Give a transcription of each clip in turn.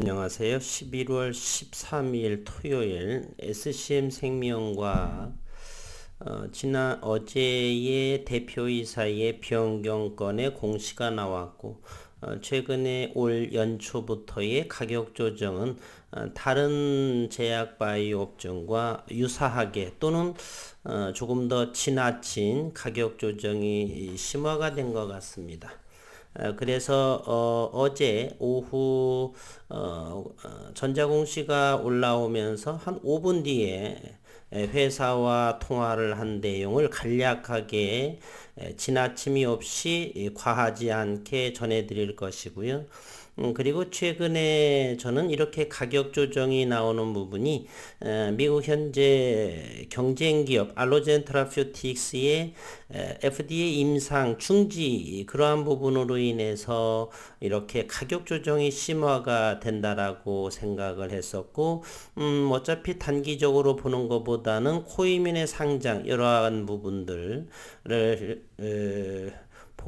안녕하세요. 11월 13일 토요일 SCM 생명과 어, 지난 어제의 대표이사의 변경건의 공시가 나왔고 어, 최근에 올 연초부터의 가격 조정은 어, 다른 제약 바이오 업종과 유사하게 또는 어, 조금 더 지나친 가격 조정이 심화가 된 것 같습니다. 어, 그래서 어, 어제 오후 어, 어, 전자공시가 올라오면서 한 5분 뒤에 회사와 통화를 한 내용을 간략하게 지나침이 없이 과하지 않게 전해드릴 것이고요. 음, 그리고 최근에 저는 이렇게 가격 조정이 나오는 부분이 에, 미국 현재 경쟁 기업 알로젠 트라퓨틱스의 FDA 임상 중지 그러한 부분으로 인해서 이렇게 가격 조정이 심화가 된다라고 생각을 했었고 음, 어차피 단기적으로 보는 것보다는 코이민의 상장 이러한 부분들을 에,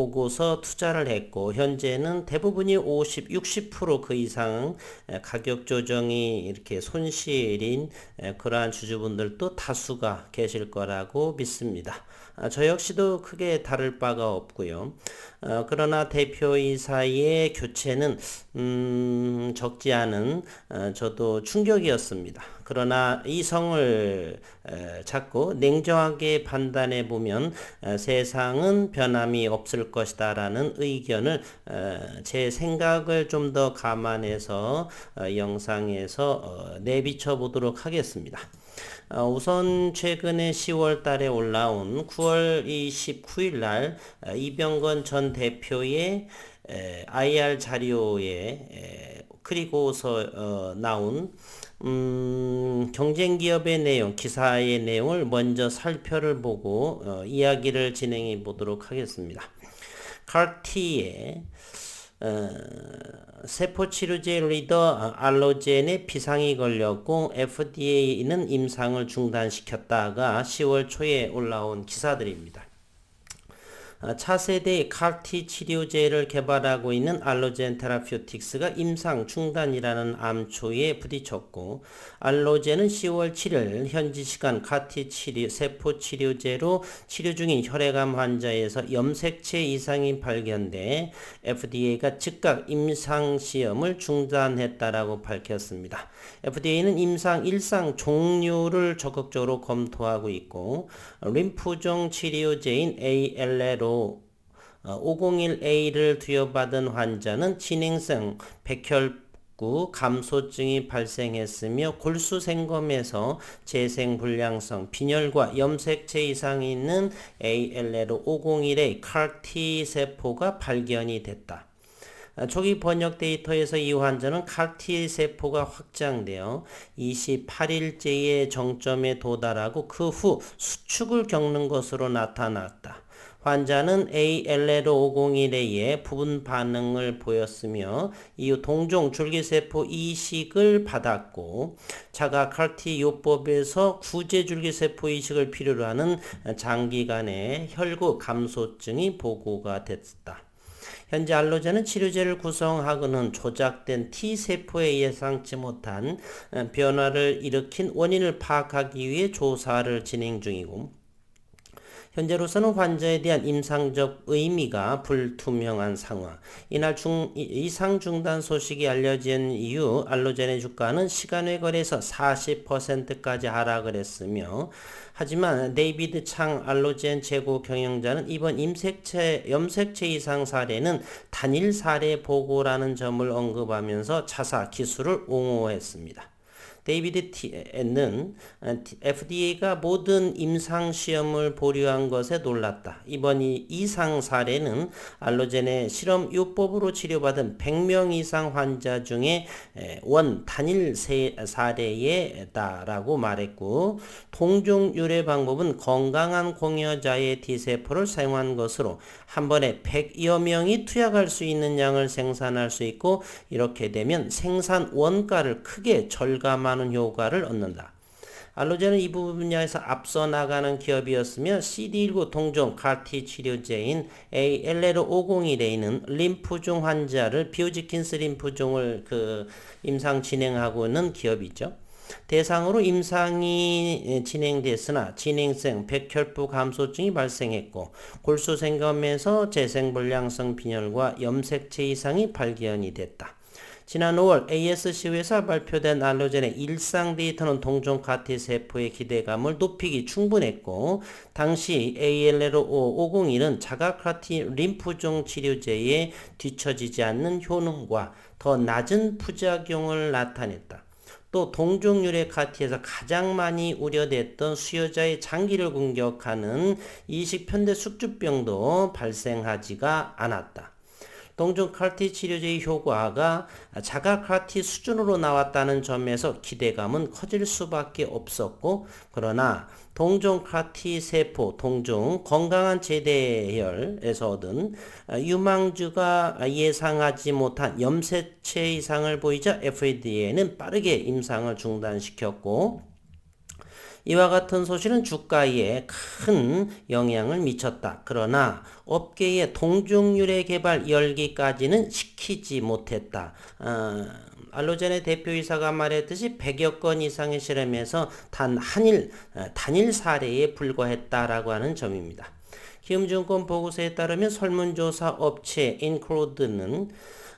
보고서 투자를 했고 현재는 대부분이 50, 60%그 이상 가격 조정이 이렇게 손실인 그러한 주주분들도 다수가 계실 거라고 믿습니다. 아, 저 역시도 크게 다를 바가 없고요. 어, 그러나 대표이사의 교체는 음, 적지 않은 어, 저도 충격이었습니다. 그러나 이성을 에, 잡고 냉정하게 판단해 보면 에, 세상은 변함이 없을 것이다라는 의견을 에, 제 생각을 좀 더 감안해서 어, 영상에서 어, 내비쳐 보도록 하겠습니다. 어, 우선 최근에 10월 달에 올라온 9월 29일 날 어, 이병건 전 대표의 IR 자료에 그리고서 어, 나온 음, 경쟁 기업의 내용, 기사의 내용을 먼저 살펴를 보고 어, 이야기를 진행해 보도록 하겠습니다. 칼티의 어, 세포치료제 리더 알로젠의 비상이 걸렸고 FDA는 임상을 중단시켰다가 10월 초에 올라온 기사들입니다. 어, 차세대 칼티 치료제를 개발하고 있는 알로젠 테라퓨틱스가 임상 중단이라는 암초에 부딪혔고 알로젠은 10월 7일 현지 시간 카티 치료 세포 치료제로 치료 중인 혈액암 환자에서 염색체 이상이 발견돼 FDA가 즉각 임상 시험을 중단했다라고 밝혔습니다. FDA는 임상 일상 종류를 적극적으로 검토하고 있고 림프종 치료제인 ALL로 501A를 어, 투여받은 환자는 진행성 백혈구 감소증이 발생했으며 골수 생검에서 재생불량성 빈혈과 염색체 이상이 있는 ALL 501의 CAR-T 세포가 발견이 됐다. 어, 초기 번역 데이터에서 이 환자는 CAR-T 세포가 확장되어 28일째의 정점에 도달하고 그 후 수축을 겪는 것으로 나타났다. 환자는 ALL501A의 부분 반응을 보였으며 이후 동종 줄기세포 이식을 받았고 자가 칼티 요법에서 구제 줄기세포 이식을 필요로 하는 장기간의 혈구 감소증이 보고가 됐다. 현재 알로제는 치료제를 구성하고는 조작된 T세포에 예상치 못한 변화를 일으킨 원인을 파악하기 위해 조사를 진행 중이고 현재로서는 환자에 대한 임상적 의미가 불투명한 상황. 이날 중, 이상 중단 소식이 알려진 이후 알로젠의 주가는 시간에 거래에서 40%까지 하락을 했으며 하지만 데이비드 창 알로젠 재고 경영자는 이번 임색체, 염색체 이상 사례는 단일 사례 보고라는 점을 언급하면서 자사 기술을 옹호했습니다. 데이비드 티는 FDA가 모든 임상 시험을 보류한 것에 놀랐다. 이번 이상 사례는 알로젠의 실험 요법으로 치료받은 100명 이상 환자 중에 원 단일 사례에다라고 말했고 동종 유래 방법은 건강한 공여자의 T세포를 사용한 것으로 한 번에 100여 명이 투약할 수 있는 양을 생산할 수 있고 이렇게 되면 생산 원가를 크게 절감한 많은 효과를 얻는다. 알로제는 이 분야에서 앞서 나가는 기업이었으며 CD19 동종 CAR-T 치료제인 ALL501에 있는 림프종 환자를 비오지킨스 림프종을 그 임상 진행하고 있는 기업이죠. 대상으로 임상이 진행됐으나 진행성 백혈부 감소증이 발생했고 골수생검에서 재생불량성 빈혈과 염색체 이상이 발견이 됐다. 지난 5월 ASC에서 발표된 알로젠의 일상 데이터는 동종 카티 세포의 기대감을 높이기 충분했고 당시 ALL501은 자가 카티 림프종 치료제에 뒤처지지 않는 효능과 더 낮은 부작용을 나타냈다. 또 동종유래 카티에서 가장 많이 우려됐던 수요자의 장기를 공격하는 이식 편대 숙주병도 발생하지가 않았다. 동종 칼티 치료제의 효과가 자가 칼티 수준으로 나왔다는 점에서 기대감은 커질 수밖에 없었고 그러나 동종 칼티 세포 동종 건강한 제대혈에서 얻은 유망주가 예상하지 못한 염색체 이상을 보이자 FDA는 빠르게 임상을 중단시켰고 이와 같은 소식은 주가에 큰 영향을 미쳤다. 그러나 업계의 동종유래 개발 열기까지는 시키지 못했다. 어, 알로젠의 대표이사가 말했듯이 100여 건 이상의 실험에서 단 한일, 어, 단일 사례에 불과했다라고 하는 점입니다. 기음증권 보고서에 따르면 설문조사 업체 인크로드는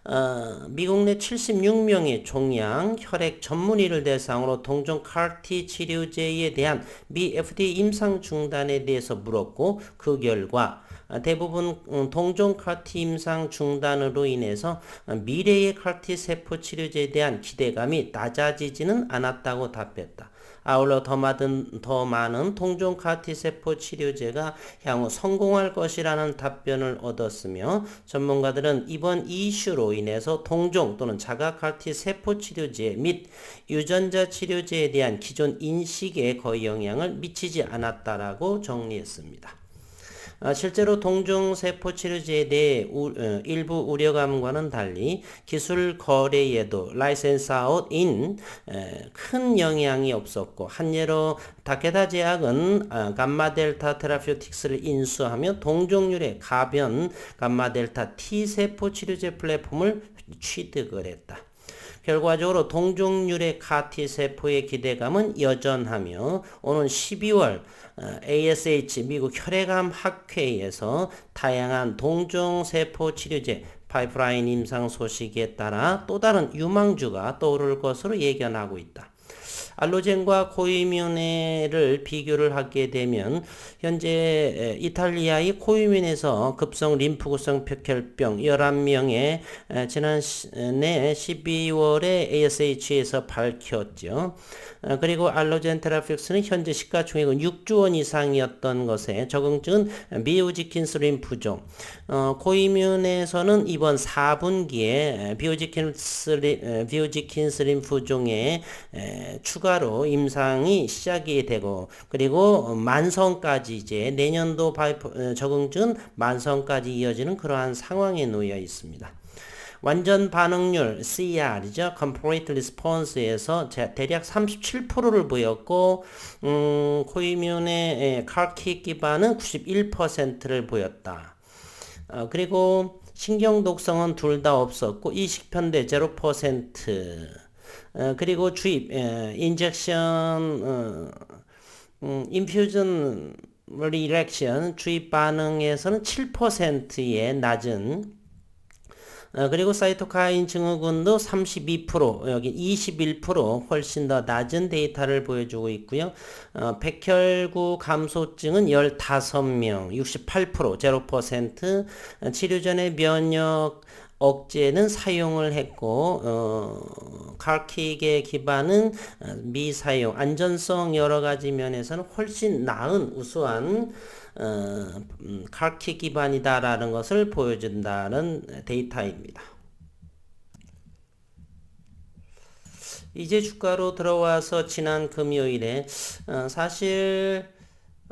어, 미국 내 76명의 종양 혈액 전문의를 대상으로 동종 CAR-T 치료제에 대한 미 FDA 임상 중단에 대해서 물었고 그 결과 대부분 음, 동종 CAR-T 임상 중단으로 인해서 미래의 CAR-T 세포 치료제에 대한 기대감이 낮아지지는 않았다고 답했다. 아울러 더 많은, 더 많은 통종 카티 세포 치료제가 향후 성공할 것이라는 답변을 얻었으며 전문가들은 이번 이슈로 인해서 동종 또는 자가 카티 세포 치료제 및 유전자 치료제에 대한 기존 인식에 거의 영향을 미치지 않았다라고 정리했습니다. 아, 실제로 동종세포 치료제에 대해 우, 어, 일부 우려감과는 달리 기술 거래에도 라이센스 아웃인 큰 영향이 없었고 한 예로 다케다 제약은 아, 감마 델타 테라퓨틱스를 인수하며 동종률의 가변 감마 델타 T세포 치료제 플랫폼을 취득을 했다. 결과적으로 동종률의 카티 세포의 기대감은 여전하며 오는 12월 ASH 미국 혈액암 학회에서 다양한 동종 세포 치료제 파이프라인 임상 소식에 따라 또 다른 유망주가 떠오를 것으로 예견하고 있다. 알로젠과 코이뮤네를 비교를 하게 되면 현재 이탈리아의 코이뮤네에서 급성 림프구성 폐혈병 11명의 지난 내 12월에 ASH에서 밝혔죠. 어, 그리고 알로젠 테라픽스는 현재 시가총액은 6조 원 이상이었던 것에 적응증은 비오지킨스 림프종. 어, 코이뮤네에서는 이번 4분기에 비오지킨스, 비오지킨스 림프종에 추가 로 임상이 시작이 되고 그리고 만성까지 이제 내년도 바이프, 적응증은 만성까지 이어지는 그러한 상황에 놓여 있습니다. 완전 반응률 CR이죠. Complete Response에서 대략 37%를 보였고 음, 코이뮨의 칼킥 기반은 91%를 보였다. 어, 그리고 신경 독성은 둘 다 없었고 이식 편대 0%. 어, 그리고 주입 에, 인젝션 어, 음, 인퓨전 리렉션 주입 반응에서는 7%의 낮은 어, 그리고 사이토카인 증후군도 32% 여기 21% 훨씬 더 낮은 데이터를 보여주고 있고요. 어, 백혈구 감소증은 15명 68% 0% 어, 치료 전에 면역 억제는 사용을 했고 어, 칼킥의 기반은 어, 미사용 안전성 여러 가지 면에서는 훨씬 나은 우수한 어, 음, 카키 기반이다라는 것을 보여준다는 데이터입니다. 이제 주가로 들어와서 지난 금요일에 어, 사실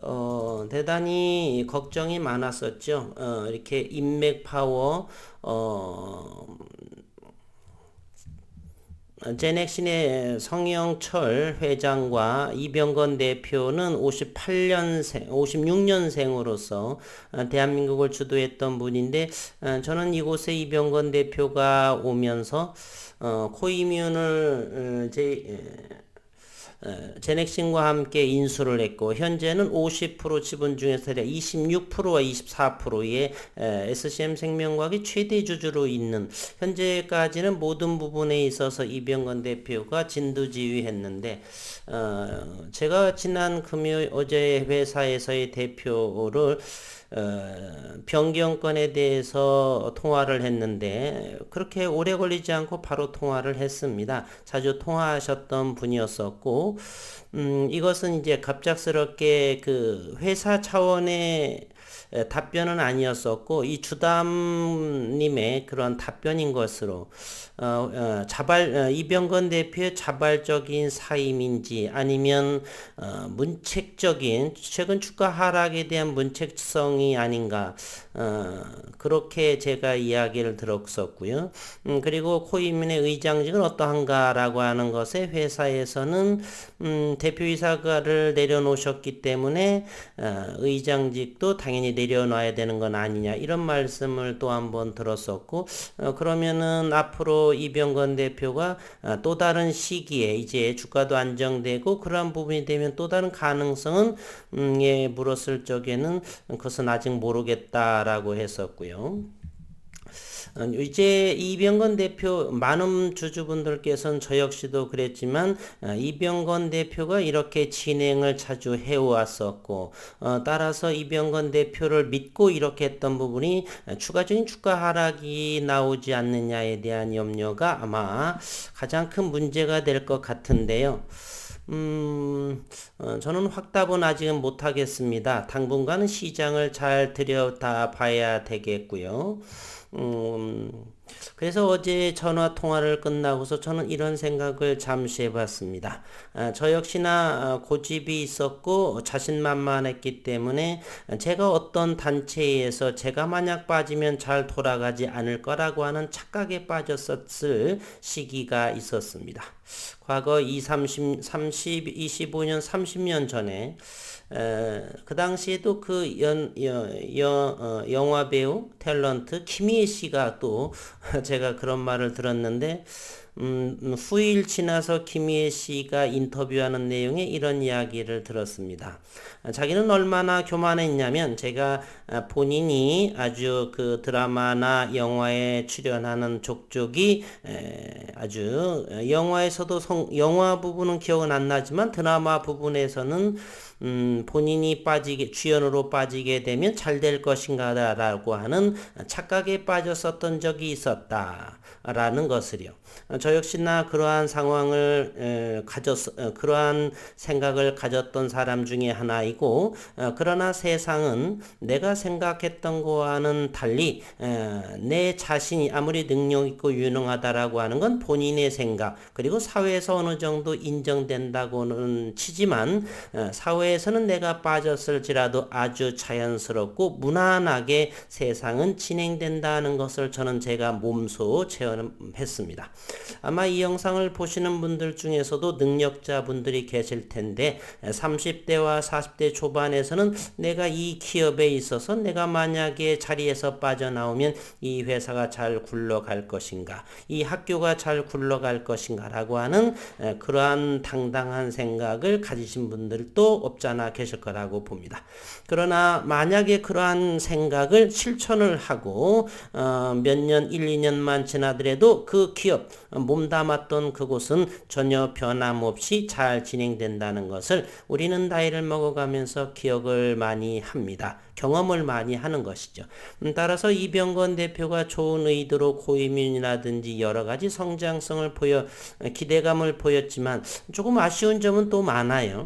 어, 대단히 걱정이 많았었죠. 어, 이렇게 인맥 파워, 어, 제넥신의 성영철 회장과 이병건 대표는 58년생, 56년생으로서 어, 대한민국을 주도했던 분인데 어, 저는 이곳에 이병건 대표가 오면서 어, 코이뮨을 어, 제 어, 제넥신과 함께 인수를 했고 현재는 50% 지분 중에서 26%와 24%의 SCM 생명과학이 최대 주주로 있는 현재까지는 모든 부분에 있어서 이병건 대표가 진두지휘했는데 어, 제가 지난 금요일 어제 회사에서의 대표를 어, 변경권에 대해서 통화를 했는데 그렇게 오래 걸리지 않고 바로 통화를 했습니다. 자주 통화하셨던 분이었었고 음, 이것은 이제 갑작스럽게 그 회사 차원의 답변은 아니었었고 이 주담님의 그런 답변인 것으로 어, 어, 자발 어, 이병건 대표의 자발적인 사임인지 아니면 어, 문책적인 최근 주가 하락에 대한 문책성이 아닌가 어, 그렇게 제가 이야기를 들었었고요. 음, 그리고 코이민의 의장직은 어떠한가라고 하는 것에 회사에서는 음, 대표이사가를 내려놓으셨기 때문에 어, 의장직도 당연히 내려놔야 되는 건 아니냐 이런 말씀을 또 한 번 들었었고 어, 그러면은 앞으로 이병건 대표가 어, 또 다른 시기에 이제 주가도 안정되고 그러한 부분이 되면 또 다른 가능성은 음, 예 물었을 적에는 그것은 아직 모르겠다 라고 했었고요. 어, 이제 이병건 대표 많은 주주분들께서는 저 역시도 그랬지만 어, 이병건 대표가 이렇게 진행을 자주 해왔었고 어, 따라서 이병건 대표를 믿고 이렇게 했던 부분이 추가적인 주가 하락이 나오지 않느냐에 대한 염려가 아마 가장 큰 문제가 될 것 같은데요. 음, 어, 저는 확답은 아직은 못하겠습니다. 당분간은 시장을 잘 들여다 봐야 되겠고요. 음, 그래서 어제 전화 통화를 끝나고서 저는 이런 생각을 잠시 해봤습니다. 아, 저 역시나 어, 고집이 있었고 자신만만했기 때문에 제가 어떤 단체에서 제가 만약 빠지면 잘 돌아가지 않을 거라고 하는 착각에 빠졌었을 시기가 있었습니다. 과거 2, 30, 30, 25년, 30년 전에 에, 그 당시에도 그 연, 여, 여, 어, 영화 배우 탤런트 김희애 씨가 또 제가 그런 말을 들었는데 음, 음, 후일 지나서 김희애 씨가 인터뷰하는 내용에 이런 이야기를 들었습니다. 자기는 얼마나 교만했냐면 제가 아, 본인이 아주 그 드라마나 영화에 출연하는 족족이 아주 영화에서도 성, 영화 부분은 기억은 안 나지만 드라마 부분에서는 음, 본인이 빠지게 주연으로 빠지게 되면 잘 될 것인가라고 하는 착각에 빠졌었던 적이 있었다라는 것을요. 저 역시나 그러한 상황을 에, 가졌 어, 그러한 생각을 가졌던 사람 중에 하나이고 어, 그러나 세상은 내가 생각했던 거와는 달리 에, 내 자신이 아무리 능력 있고 유능하다라고 하는 건 본인의 생각 그리고 사회에서 어느 정도 인정된다고는 치지만 에, 사회 에서는 내가 빠졌을지라도 아주 자연스럽고 무난하게 세상은 진행된다는 것을 저는 제가 몸소 체험했습니다. 아마 이 영상을 보시는 분들 중에서도 능력자 분들이 계실 텐데 30대와 40대 초반에서는 내가 이 기업에 있어서 내가 만약에 자리에서 빠져나오면 이 회사가 잘 굴러갈 것인가 이 학교가 잘 굴러갈 것인가 라고 하는 그러한 당당한 생각을 가지신 분들도 없잖아 계실 거라고 봅니다. 그러나 만약에 그러한 생각을 실천을 하고 어, 몇년 1, 2년만 지나더라도 그 기업 몸담았던 그곳은 전혀 변함없이 잘 진행된다는 것을 우리는 나이를 먹어가면서 기억을 많이 합니다. 경험을 많이 하는 것이죠. 음, 따라서 이병건 대표가 좋은 의도로 고이민이라든지 여러 가지 성장성을 보여 기대감을 보였지만 조금 아쉬운 점은 또 많아요.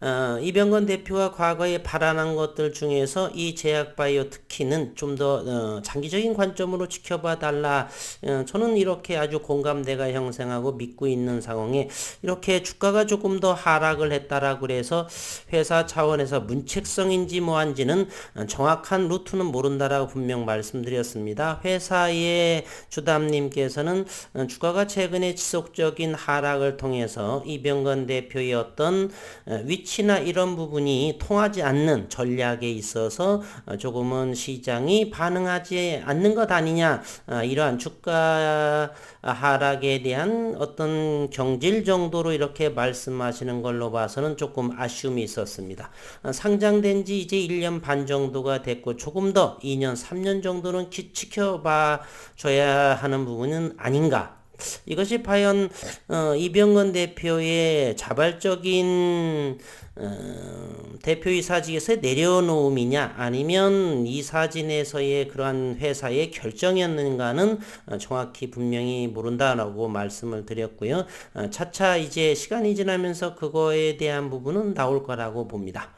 어, 이병건 대표가 과거에 발언한 것들 중에서 이 제약바이오 특히는 좀더 어, 장기적인 관점으로 지켜봐 달라. 어, 저는 이렇게 아주 공감대가 형성하고 믿고 있는 상황에 이렇게 주가가 조금 더 하락을 했다라고 그래서 회사 차원에서 문책성인지 뭐한지는 정확한 루트는 모른다라고 분명 말씀드렸습니다. 회사의 주담님께서는 주가가 최근에 지속적인 하락을 통해서 이병건 대표의 어떤 위치 나 이런 부분이 통하지 않는 전략에 있어서 조금은 시장이 반응하지 않는 것 아니냐 이러한 주가 하락에 대한 어떤 경질 정도로 이렇게 말씀하시는 걸로 봐서는 조금 아쉬움이 있었습니다. 상장된 지 이제 1년 반 정도가 됐고 조금 더 2년, 3년 정도는 지켜봐 줘야 하는 부분은 아닌가 이것이 과연 어, 이병건 대표의 자발적인 어, 대표이사직에서 내려놓음이냐 아니면 이사진에서의 그러한 회사의 결정이었는가는 어, 정확히 분명히 모른다라고 말씀을 드렸고요. 어, 차차 이제 시간이 지나면서 그거에 대한 부분은 나올 거라고 봅니다.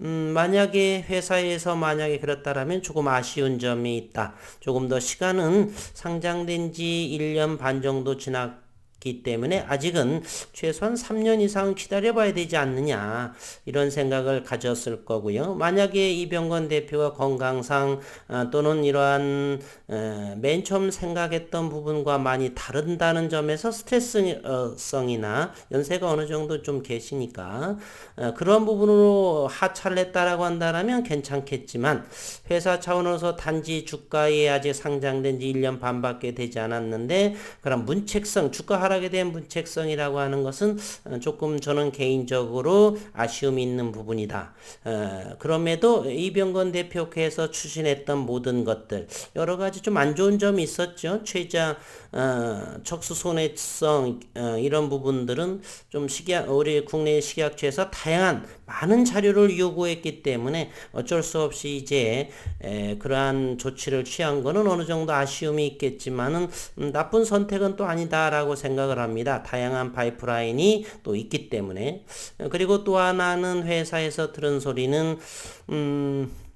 음, 만약에 회사에서 만약에 그렇다라면 조금 아쉬운 점이 있다. 조금 더 시간은 상장된 지 1년 반 정도 지났 기 때문에 아직은 최소한 3년 이상 기다려 봐야 되지 않느냐 이런 생각을 가졌을 거고요. 만약에 이병건 대표가 건강상 어, 또는 이러한 어, 맨 처음 생각했던 부분과 많이 다른다는 점에서 스트레스성이나 연세가 어느 정도 좀 계시니까 어, 그런 부분으로 하차를 했다라고 한다면 괜찮겠지만 회사 차원에서 단지 주가에 아직 상장된 지 1년 반밖에 되지 않았는데 그런 문책성 주가 하 락에 대한 문책성이라고 하는 것은 어, 조금 저는 개인적으로 아쉬움이 있는 부분이다. 어, 그럼에도 이병건 대표께서 추진했던 모든 것들 여러 가지 좀 안 좋은 점이 있었죠. 최장 어, 척수 손해성 어, 이런 부분들은 좀 식약 우리 국내 식약처에서 다양한 많은 자료를 요구했기 때문에 어쩔 수 없이 이제 에, 그러한 조치를 취한 거는 어느 정도 아쉬움이 있겠지만은 음, 나쁜 선택은 또 아니다라고 생각 을 합니다. 다양한 파이프라인이 또 있기 때문에 그리고 또 하나는 회사에서 들은 소리는 음 어,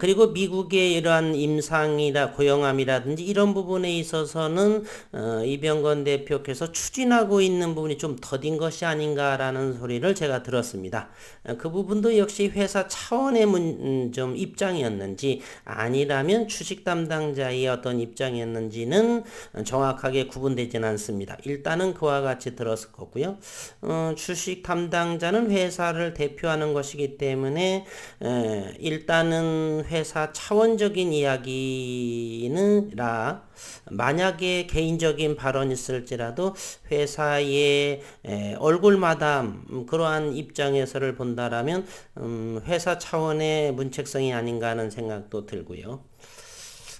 그리고 미국의 이러한 임상이라 고용함이라든지 이런 부분에 있어서는 어, 이병건 대표께서 추진하고 있는 부분이 좀 더딘 것이 아닌가라는 소리를 제가 들었습니다. 어, 그 부분도 역시 회사 차원의 문, 음, 좀 입장이었는지 아니라면 주식 담당자의 어떤 입장이었는지는 정확하게 구분되지는 않습니다. 일단은 그와 같이 들었을 거고요. 어, 주식 담당자는 회사를 대표하는 것이기 때문에 에, 일단은 회사 차원적인 이야기는라 만약에 개인적인 발언이 있을지라도 회사의 얼굴마다 음, 그러한 입장에서를 본다라면 음, 회사 차원의 문책성이 아닌가 하는 생각도 들고요.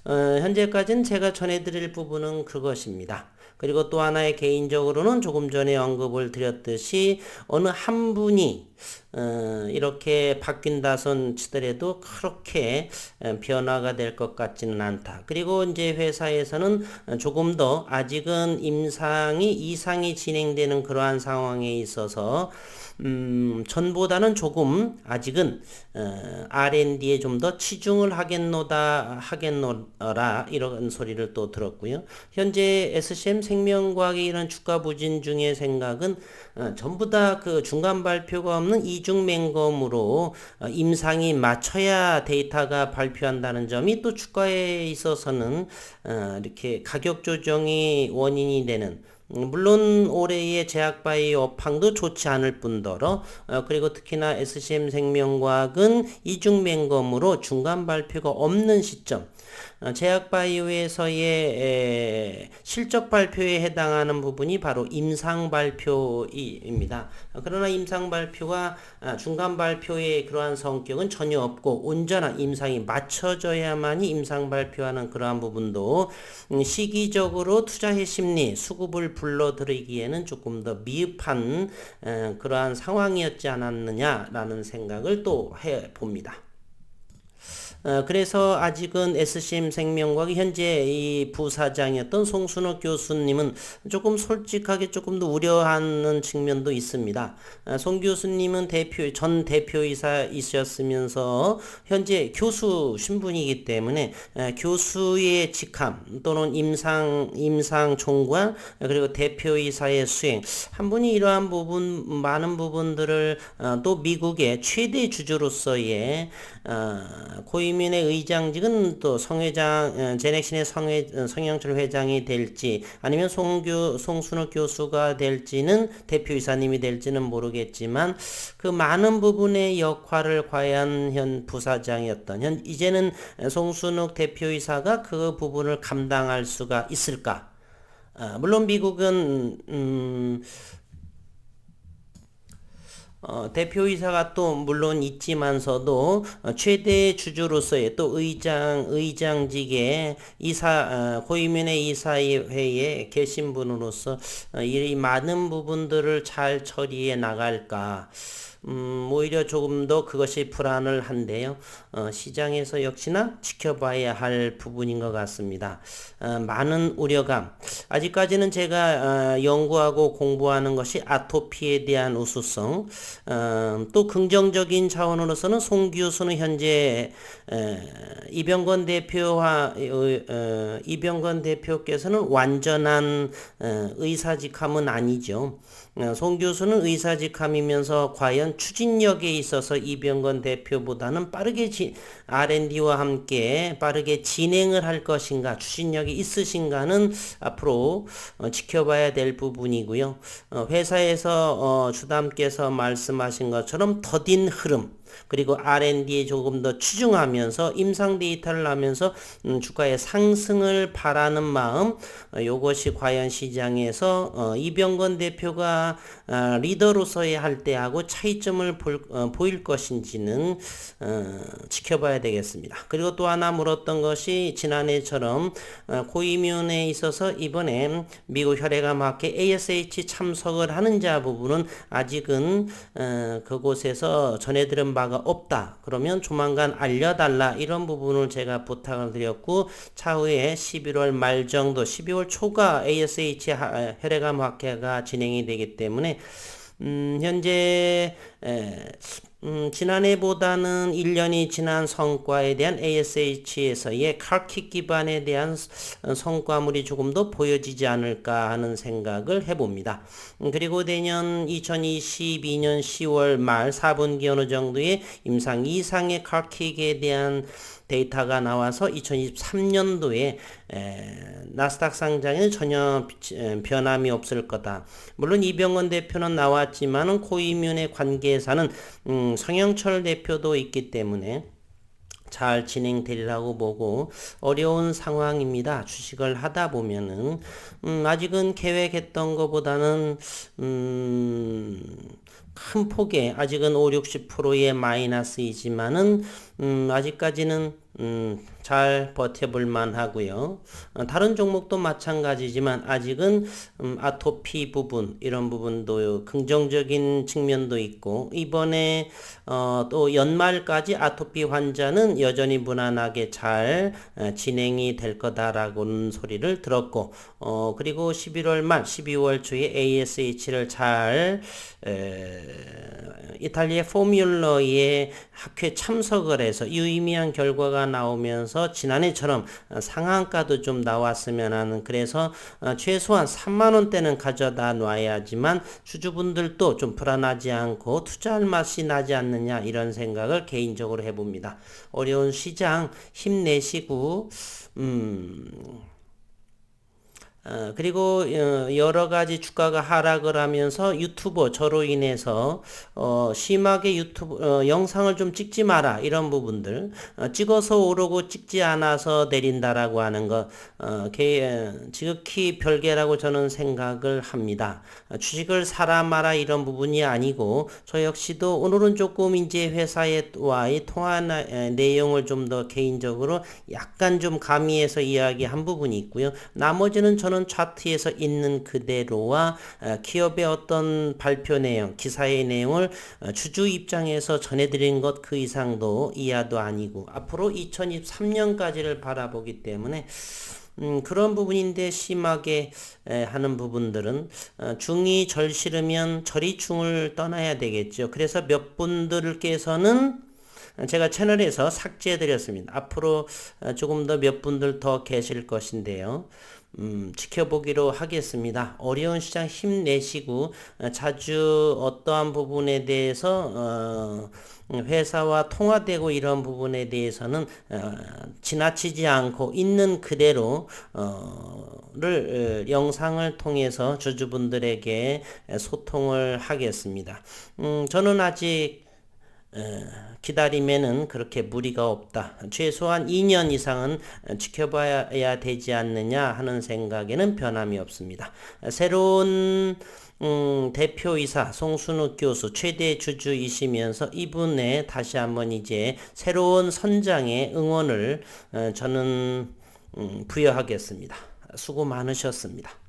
어, 현재까지는 제가 전해드릴 부분은 그것입니다. 그리고 또 하나의 개인적으로는 조금 전에 언급을 드렸듯이 어느 한 분이 어, 이렇게 바뀐다 손 치더라도 그렇게 어, 변화가 될 것 같지는 않다. 그리고 이제 회사에서는 조금 더 아직은 임상이 이상이 진행되는 그러한 상황에 있어서 음, 전보다는 조금 아직은 어, R&D에 좀 더 치중을 하겠노다 하겠노라 이런 소리를 또 들었고요. 현재 SCM 생명과학의 이런 주가 부진 중의 생각은 어, 전부 다 그 중간 발표가 없는 이중 맹검으로 어, 임상이 맞춰야 데이터가 발표한다는 점이 또 주가에 있어서는 어, 이렇게 가격 조정이 원인이 되는 음, 물론 올해의 제약바이오 업황도 좋지 않을 뿐더러 어, 그리고 특히나 SCM 생명과학은 이중 맹검으로 중간 발표가 없는 시점 어, 제약바이오에서의 실적 발표에 해당하는 부분이 바로 임상 발표입니다. 어, 그러나 임상 발표가 아, 중간 발표의 그러한 성격은 전혀 없고 온전한 임상이 맞춰져야만이 임상 발표하는 그러한 부분도 음, 시기적으로 투자의 심리 수급을 불러들이기에는 조금 더 미흡한 그러한 상황이었지 않았느냐라는 생각을 또 해 봅니다. 어, 그래서 아직은 SCM 생명과학 현재 이 부사장이었던 송순호 교수님은 조금 솔직하게 조금 더 우려하는 측면도 있습니다. 어, 송 교수님은 대표 전 대표이사이셨으면서 현재 교수 신분이기 때문에 어, 교수의 직함 또는 임상 임상 총괄 그리고 대표이사의 수행 한 분이 이러한 부분 많은 부분들을 어, 또 미국의 최대 주주로서의 어, 고 위민의 의장직은 또 성회장 어, 제넥신의 성회 어, 성영철 회장이 될지 아니면 송교 송순호 교수가 될지는 대표이사님이 될지는 모르겠지만 그 많은 부분의 역할을 과연 현 부사장이었던 현 이제는 송순욱 대표이사가 그 부분을 감당할 수가 있을까? 아, 물론 미국은 음, 어, 대표이사가 또 물론 있지만서도 어, 최대 주주로서의 또 의장 의장직에 이사 어, 고위민의 이사회에 계신 분으로서 어, 이 많은 부분들을 잘 처리해 나갈까. 음, 오히려 조금 더 그것이 불안을 한데요. 어, 시장에서 역시나 지켜봐야 할 부분인 것 같습니다. 어, 많은 우려감. 아직까지는 제가 어, 연구하고 공부하는 것이 아토피에 대한 우수성. 어, 또 긍정적인 차원으로서는 송 교수는 현재 에, 이병건 대표와 어, 어, 이병건 대표께서는 완전한 어, 의사직함은 아니죠. 어, 송 교수는 의사직함이면서 과연 추진력에 있어서 이병건 대표보다는 빠르게 지, R&D와 함께 빠르게 진행을 할 것인가 추진력이 있으신가는 앞으로 어, 지켜봐야 될 부분이고요. 어, 회사에서 어, 주담께서 말씀하신 것처럼 더딘 흐름 그리고 R&D에 조금 더 추중하면서 임상 데이터를 하면서 음, 주가의 상승을 바라는 마음 어, 요것이 과연 시장에서 어, 이병건 대표가 어, 리더로서의 할 때하고 차이점을 볼, 어, 보일 것인지는 어, 지켜봐야 되겠습니다. 그리고 또 하나 물었던 것이 지난해처럼 어, 고위면에 있어서 이번에 미국 혈액암 학회 ASH 참석을 하는 자 부분은 아직은 어, 그곳에서 전해들은 바가 없다. 그러면 조만간 알려달라. 이런 부분을 제가 부탁을 드렸고, 차후에 11월 말 정도, 12월 초가 ASH 혈액암 학회가 진행이 되기 때문에, 음, 현재, 에, 음, 지난해보다는 1년이 지난 성과에 대한 ASH에서의 칼킥 기반에 대한 성과물이 조금 더 보여지지 않을까 하는 생각을 해봅니다. 음, 그리고 내년 2022년 10월 말 4분기 어느 정도의 임상 이상의 칼킥에 대한 데이터가 나와서 2023년도에 나스닥 상장에는 전혀 변함이 없을 거다. 물론 이병헌 대표는 나왔지만은 코이뮨의 관계사는 음, 성영철 대표도 있기 때문에 잘 진행되리라고 보고 어려운 상황입니다. 주식을 하다 보면은 음, 아직은 계획했던 것보다는 음, 큰 폭의 아직은 5, 60%의 마이너스이지만은 음, 아직까지는 음, 잘 버텨볼 만 하고요. 어, 다른 종목도 마찬가지지만 아직은 음, 아토피 부분 이런 부분도 긍정적인 측면도 있고 이번에 어, 또 연말까지 아토피 환자는 여전히 무난하게 잘 어, 진행이 될 거다라고는 소리를 들었고 어, 그리고 11월 말 12월 초에 ASH를 잘 에, 이탈리아 포뮬러의 학회 참석을 해서 유의미한 결과가 나오면서 지난해처럼 상한가도 좀 나왔으면 하는 그래서 어, 최소한 3만 원대는 가져다 놔야지만 주주분들도 좀 불안하지 않고 투자할 맛이 나지 않느냐 이런 생각을 개인적으로 해봅니다. 어려운 시장 힘내시고 음. 어, 그리고 어, 여러 가지 주가가 하락을 하면서 유튜버 저로 인해서 어, 심하게 유튜브 어, 영상을 좀 찍지 마라 이런 부분들 어, 찍어서 오르고 찍지 않아서 내린다라고 하는 것 어, 개, 지극히 별개라고 저는 생각을 합니다. 어, 주식을 사라 마라 이런 부분이 아니고 저 역시도 오늘은 조금 이제 회사와의 통화 내용을 좀 더 개인적으로 약간 좀 가미해서 이야기한 부분이 있고요. 나머지는 저는 또는 차트에서 있는 그대로와 어, 기업의 어떤 발표 내용, 기사의 내용을 어, 주주 입장에서 전해드린 것 그 이상도 이하도 아니고 앞으로 2023년까지를 바라보기 때문에 음, 그런 부분인데 심하게 에, 하는 부분들은 어, 중이 절 싫으면 절이 중을 떠나야 되겠죠. 그래서 몇 분들께서는 제가 채널에서 삭제해 드렸습니다. 앞으로 어, 조금 더 몇 분들 더 계실 것인데요. 음, 지켜보기로 하겠습니다. 어려운 시장 힘내시고 어, 자주 어떠한 부분에 대해서 어, 회사와 통화되고 이런 부분에 대해서는 어, 지나치지 않고 있는 그대로 를 어, 영상을 통해서 주주분들에게 소통을 하겠습니다. 음, 저는 아직 기다리면은 그렇게 무리가 없다. 최소한 2년 이상은 지켜봐야 되지 않느냐 하는 생각에는 변함이 없습니다. 새로운 음, 대표이사 송순욱 교수 최대 주주이시면서 이분의 다시 한번 이제 새로운 선장의 응원을 어, 저는 음, 부여하겠습니다. 수고 많으셨습니다.